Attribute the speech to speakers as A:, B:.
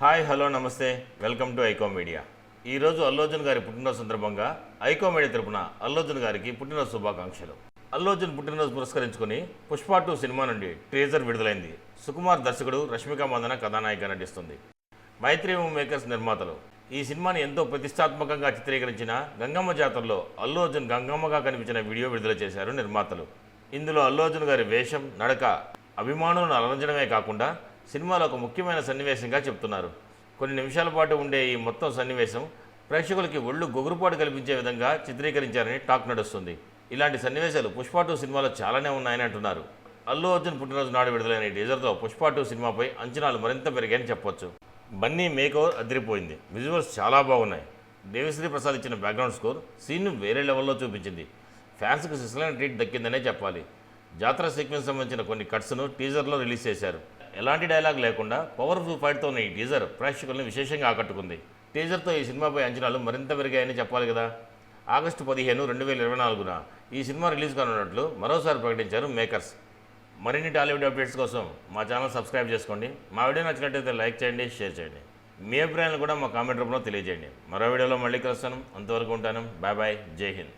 A: Hi hello నమస్తే. Welcome to ఐకో media. ఈరోజు అల్లోజన్ గారి పుట్టినరోజు సందర్భంగా ఐకో మీడియా తరపున అల్లు అర్జున్ గారికి పుట్టినరోజు శుభాకాంక్షలు. అల్లోజన్ పుట్టినరోజు పురస్కరించుకుని పుష్ప టూ సినిమా నుండి ట్రేజర్ విడుదలైంది. సుకుమార్ దర్శకుడు రష్మిక మందన కథానాయిక నటిస్తుంది. మైత్రి మూవీ మేకర్స్ నిర్మాతలు. ఈ సినిమాని ఎంతో ప్రతిష్టాత్మకంగా చిత్రీకరించిన గంగమ్మ జాతరలో అల్లు అర్జున్ గంగమ్మగా కనిపించిన వీడియో విడుదల చేశారు నిర్మాతలు. ఇందులో అల్లు అర్జున్ గారి వేషం నడక అభిమానులను అలరించడమే కాకుండా సినిమాలో ఒక ముఖ్యమైన సన్నివేశంగా చెప్తున్నారు. కొన్ని నిమిషాల పాటు ఉండే ఈ మొత్తం సన్నివేశం ప్రేక్షకులకి ఒళ్ళు గొగురుపాటు కల్పించే విధంగా చిత్రీకరించారని టాక్ నడుస్తుంది. ఇలాంటి సన్నివేశాలు పుష్ప టూ సినిమాలో చాలానే ఉన్నాయని అంటున్నారు. అల్లు అర్జున్ పుట్టినరోజు నాడు విడుదలైన ఈ టీజర్తో పుష్ప టూ సినిమాపై అంచనాలు మరింత పెరిగాయని చెప్పొచ్చు. బన్నీ మేకోవర్ అదిరిపోయింది. విజువల్స్ చాలా బాగున్నాయి. దేవిశ్రీ ప్రసాద్ ఇచ్చిన బ్యాక్గ్రౌండ్ స్కోర్ సీన్ వేరే లెవెల్లో చూపించింది. ఫ్యాన్స్కి సిసలైన ట్రీట్ దక్కిందనే చెప్పాలి. జాతర సీక్వెన్స్ సంబంధించిన కొన్ని కట్స్ను టీజర్లో రిలీజ్ చేశారు. ఎలాంటి డైలాగ్ లేకుండా పవర్ఫుల్ ఫైట్తో ఉన్న ఈ టీజర్ ప్రేక్షకులను విశేషంగా ఆకట్టుకుంది. టీజర్తో ఈ సినిమాపై అంచనాలు మరింత పెరిగాయని చెప్పాలి కదా. ఆగస్టు పదిహేను రెండు వేల ఇరవై నాలుగున ఈ సినిమా రిలీజ్ కానున్నట్లు మరోసారి ప్రకటించారు మేకర్స్ మరిన్ని టాలీవుడ్ అప్డేట్స్ కోసం మా ఛానల్ సబ్స్క్రైబ్ చేసుకోండి. మా వీడియో నచ్చినట్టయితే లైక్ చేయండి షేర్ చేయండి. మీ అభిప్రాయాలను కూడా మా కామెంట్ రూపంలో తెలియజేయండి. మరో వీడియోలో మళ్ళీ కలుస్తాను. అంతవరకు ఉంటాను. బాయ్ బాయ్ జై హింద్